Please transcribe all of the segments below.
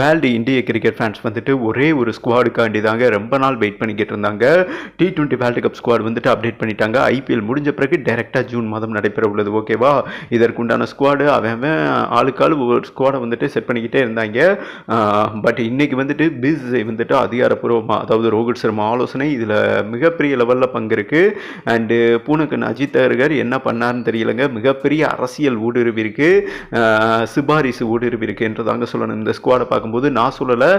World இந்திய cricket fans வந்துட்டு ஒரே ஒரு ஸ்குவாடுக்காண்டி தாங்க ரொம்ப நாள் வெயிட் பண்ணிக்கிட்டு இருந்தாங்க. T twenty world cup squad வந்துட்டு அப்டேட் பண்ணிட்டாங்க. ஐபிஎல் முடிஞ்ச பிறகு டேரெக்டாக ஜூன் மாதம் நடைபெற உள்ளது ஓகேவா இதற்குண்டான ஸ்குவாடு அவன் ஆளுக்காள் ஒரு ஸ்குவாடை வந்துட்டு செட் பண்ணிக்கிட்டே இருந்தாங்க. பட் இன்றைக்கி வந்துட்டு பிசிஐ வந்துட்டு அதிகாரப்பூர்வமாக அதாவது ரோஹித் சர்மா ஆலோசனை இதில் மிகப்பெரிய லெவலில் பங்கிருக்கு இருக்குது அண்டு பூனக்கன் அஜித் அகர்கர் என்ன பண்ணாருன்னு தெரியலங்க. மிகப்பெரிய அரசியல் ஊடுருவி இருக்கு சிபாரிசு ஊடுருவி இருக்குன்றதாங்க சொல்லணும். இந்த ஸ்குவாடை பார்க்கும்போது நான் சொல்லலை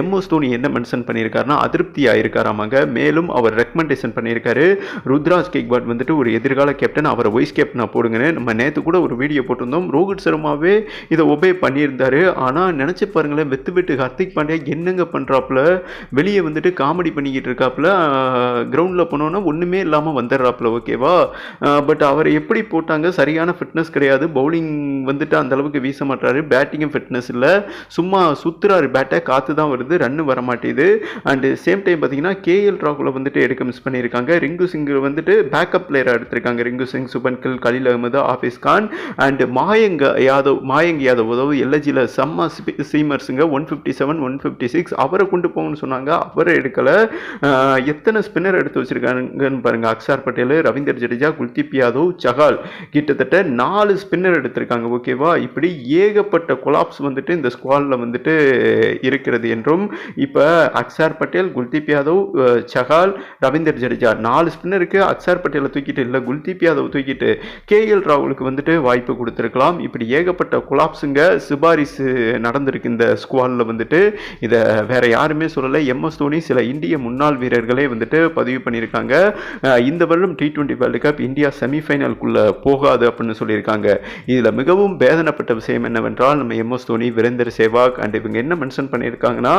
எம்எஸ் தோனி என்ன மென்ஷன் பண்ணியிருக்காருன்னா அதிருப்தி ஆயிருக்காராமாங்க மேலும் அவர் ரெக்கமெண்டேஷன் பண்ணியிருக்காரு. ருத்ராஜ் கேக்வாட் வந்துட்டு ஒரு எதிர்கால கேப்டன் அவரை வைஸ் கேப்டனாக போடுங்கன்னு. நம்ம நேற்று கூட ஒரு வீடியோ போட்டிருந்தோம். ரோஹித் சர்மாவே இதை ஒபே பண்ணியிருந்தார். ஆனால் நினச்சி பாருங்களேன் வெத்து வெட்டு ஹர்திக் பாண்டியா என்னங்க பண்ணுறாப்புல வெளியே வந்துட்டு காமெடி பண்ணிக்கிட்டு இருக்காப்புல. கிரவுண்டில் போனோன்னா ஒன்றுமே இல்லாமல் வந்துடுறாப்புல ஓகேவா பட் அவர் எப்படி போட்டாங்க? சரியான ஃபிட்னஸ் கிடையாது. பவுலிங் வந்துட்டு அந்த அளவுக்கு வீச மாட்டாரு பேட்டிங்கும் ஃபிட்னஸ் இல்லை. சும்மா சுத்துறாரு பேட்டை காற்று தான் வருது ரன்னு வர மாட்டேது அண்டு சேம் டைம் பார்த்தீங்கன்னா கேஎல் ராகுல வந்துட்டு எடுக்க மிஸ் பண்ணியிருக்காங்க. ரிங்கு சிங் வந்துட்டு பேக்கப் பிளேயராக எடுத்திருக்காங்க. ரிங்கு சிங் சுபன் கில் கலீல் அகமது ஆஃபீஸ் கான். அண்ட் மாயங்க யாதவ் மாயங்க யாதவ் அதாவது எல்எஜியில் செம்ம சீமர்ஸுங்க. One fifty seven one fifty six அவரை கொண்டு போகணும்னு சொன்னாங்க. அவரை எடுக்கலை. எத்தனை ஸ்பின்னர் எடுத்து வச்சிருக்காங்கன்னு பாருங்கள் அக்ஷார் பட்டேல் ரவீந்தர் ஜடேஜா குல்தீப் யாதவ் சஹால் கிட்டத்தட்ட நாலு ஸ்பின்னர் எடுத்திருக்காங்க. ஓகேவா இப்படி ஏகப்பட்ட கொலாப்ஸ் வந்துட்டு இந்த ஸ்குவாடில் வந்துட்டு இருக்கிறது என்றும் இப்போ அக்ஷார் பட்டேல் குல்தீப் யாதவ் சஹால் ரவீந்தர் ஜடேஜா நாலு ஸ்பின்னருக்கு அக்ஸார் பட்டேலை தூக்கிட்டு இல்லை குல்தீப் யாதவ் தூக்கிட்டு கேஎல் ராகுலுக்கு வந்துட்டு வாய்ப்பு கொடுத்துருக்கலாம். இப்படி ஏகப்பட்ட குலாப்ஸுங்க சிபாரிசு நடந்திருக்கு இந்த ஸ்குவாடில் வந்துட்டு. இதை வேற யாருமே சொல்லலை. எம்எஸ் தோனி சில இந்திய முன்னாள் வீரர்களே வந்துட்டு பதிவு பண்ணியிருக்காங்க. இந்த வருடம் T twenty world cup India செமிஃபைனலுக்குள்ளே போகாது அப்படின்னு சொல்லியிருக்காங்க. இதில் மிகவும் வேதனைப்பட்ட விஷயம் என்னவென்றால் நம்ம எம்எஸ் தோனி வீரேந்தர் சேவாக் அண்ட் இவங்க என்ன மென்ஷன் பண்ணியிருக்காங்கன்னா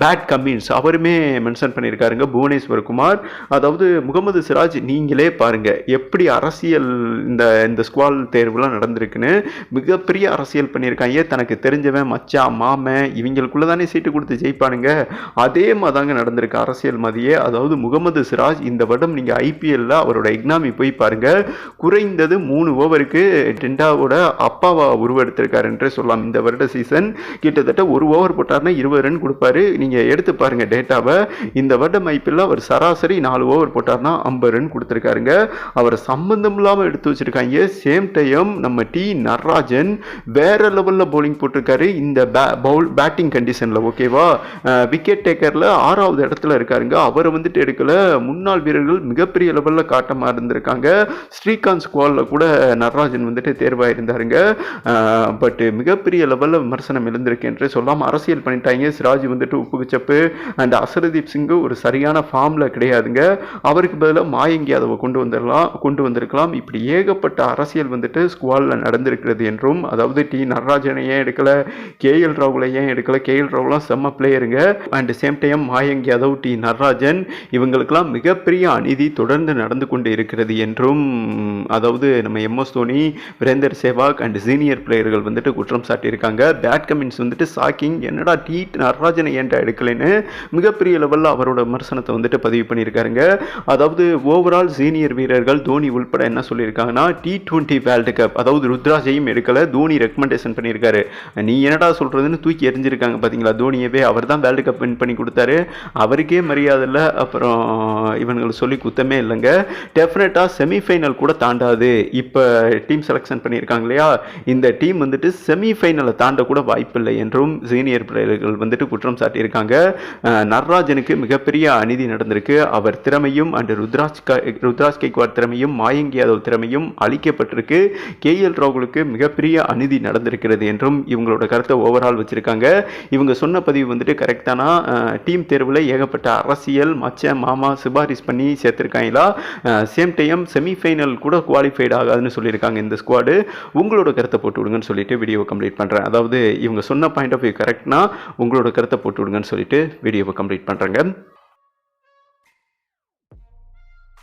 பேட் கம்மின்ஸ் அவருமே மென்ஷன் பண்ணியிருக்காருங்க. புவனேஸ்வர் குமார். அதாவது முகமது சிராஜ் நீங்களே பாருங்க எப்படி அரசியல் இந்த இந்த ஸ்குவால் தேர்வுலாம் நடந்திருக்குன்னு மிகப்பெரிய அரசியல் பண்ணியிருக்காங்க தனக்கு தெரிஞ்சவன் மச்சான் மாமன் இவங்களுக்குள்ள தானே சீட்டு கொடுத்து ஜெயிப்பானுங்க? அதே மாதிரி தாங்க நடந்திருக்கு அரசியல் மதியே. அதாவது முகமது சிராஜ் இந்த வருடம் நீங்கள் ஐபிஎல்ல அவரோட எக்னாமி போய் பாருங்க. குறைந்தது மூணு ஓவருக்கு டெண்டாவோட அப்பாவா உருவெடுத்திருக்காரு என்றே சொல்லலாம். இந்த வருட சீசன் கிட்டத்தட்ட ஒரு ஓவர் போட்டார்னா இருபது ரன் கொடுப்பாரு. நீங்கள் எடுத்து பாருங்க டேட்டாவை. இந்த வருடம் ஐபிஎல்ல அவர் சராசரி நாலு ஓவர் போட்டார்னா ஐம்பது ரன் கொடுத்துருக்காருங்க. அவரை சம்பந்தம் இல்லாமல் எடுத்து வச்சிருக்காங்க. சேம் டைம் நம்ம டி நடராஜன் வேற லெவலில் பவுலிங் போட்டிருக்காரு. இந்த பவுல் பேட்டிங் கண்டிஷனில் ஓகேவா விக்கெட் டேக்கரில் ஆறாவது இடத்துல இருக்காருங்க. அவரை வந்துட்டு எடுக்கல. முன்னாள் வீரர்கள் மிகப்பெரிய லெவலில் காட்டமாக இருந்திருக்காங்க. ஸ்ரீகாந்த் ஸ்குவாலில் கூட நடராஜன் வந்துட்டு தேர்வாக இருந்தாருங்க பட் மிகப்பெரிய லெவலில் விமர்சனம் எழுந்திருக்கு என்று சொல்லாமல் அரசியல் பண்ணிட்டாங்க. சிராஜ் வந்துட்டு உப்பு சப்பு அண்ட் அசரதீப் சிங்கு ஒரு சரியான ஃபார்மில் கிடையாதுங்க. அவருக்கு பதிலாக மாயங்கி யாதவை கொண்டு வந்துடலாம் கொண்டு வந்திருக்கலாம். இப்படி ஏகப்பட்ட அரசியல் வந்துட்டு ஸ்குவாலில் நடந்திருக்கிறது என்றும் அதாவது டி நடராஜனை ஏன் எடுக்கல கேஎல் ராகுலை ஏன் எடுக்கல கேஎல் ராகுலாம் செம்ம பிளேயருங்க and same time Mayank Yadav T Natarajan இவங்களுக்கெல்லாம் மிகப்பெரிய அநீதி தொடர்ந்து நடந்து கொண்டு இருக்கிறது என்றும் அதாவது நம்ம MS Dhoni Virender Sehwag and senior பிளேயர்கள் வந்துட்டு குற்றம் சாட்டியிருக்காங்க. பேட் கமின்ஸ் வந்துட்டு ஷாக்கிங் என்னடா டி நடராஜனை ஏன்டா எடுக்கலைன்னு மிகப்பெரிய லெவலில் அவரோட விமர்சனத்தை வந்துட்டு பதிவு பண்ணியிருக்காருங்க. அதாவது ஓவரால் சீனியர் வீரர்கள் தோனி உள்பட என்ன சொல்லியிருக்காங்கன்னா டி டுவெண்ட்டி வேர்ல்டு கப் அதாவது ருத்ராஜையும் எடுக்கலை தோனி ரெக்கமெண்டேஷன் பண்ணியிருக்காரு. நீ என்னடா சொல்கிறதுன்னு தூக்கி எரிஞ்சிருக்காங்க பார்த்தீங்களா தோனியவே அவர் தான் வேர்ல்டு கப் வின் பண்ணி கொடுத்தாரு. அவருக்கே மரியாதை இல்லை அப்புறம் இவங்களுக்கு சொல்லி குத்தமே இல்லைங்க. டெஃபினட்டாக செமிஃபைனல் கூட தாண்டாது. இப்போ டீம் செலெக்ஷன் பண்ணியிருக்காங்க இல்லையா? இந்த டீம் வந்துட்டு செமிஃபைனலை தாண்ட கூட வாய்ப்பில்லை என்றும் சீனியர் பிளேயர்கள் வந்துட்டு குற்றம் சாட்டியிருக்காங்க. நர்ராஜனுக்கு மிகப்பெரிய அநீதி நடந்திருக்கு. அவர் திறமையும் அண்ட் ருத்ராஜ் ருத்ராஜ் கேக்வார் திறமையும் மாயங்கி யாதவ் திறமையும் அளிக்கப்பட்டிருக்கு கே. எல். ராகுலுக்கு மிகப்பெரிய அநீதி நடந்திருக்கிறது என்றும் இவங்களோட கருத்தை ஓவரால் வச்சிருக்காங்க. இவங்க சொன்ன பதிவு வந்துட்டு கரெக்டானா டீம் தேர்வில் ஏகப்பட்ட அரசியல் மச்ச மாமா சிபாரிஸ் பண்ணி சேர்த்துருக்காங்களா? சேம் டைம் செமிஃபைனல் கூட குவாலிஃபைட் ஆகாதுன்னு சொல்லியிருக்காங்க இந்த ஸ்குவாடு உங்களோட கருத்தை போட்டு விடுங்கன்னு சொல்லிட்டு வீடியோ கம்ப்ளீட் பண்ணுறேன் அதாவது இவங்க சொன்ன பாயிண்ட் ஆஃப் வியூ கரெக்ட்னா உங்களோட கருத்தை போட்டு விடுங்கன்னு சொல்லிட்டு வீடியோவை கம்ப்ளீட் பண்ணுறேங்க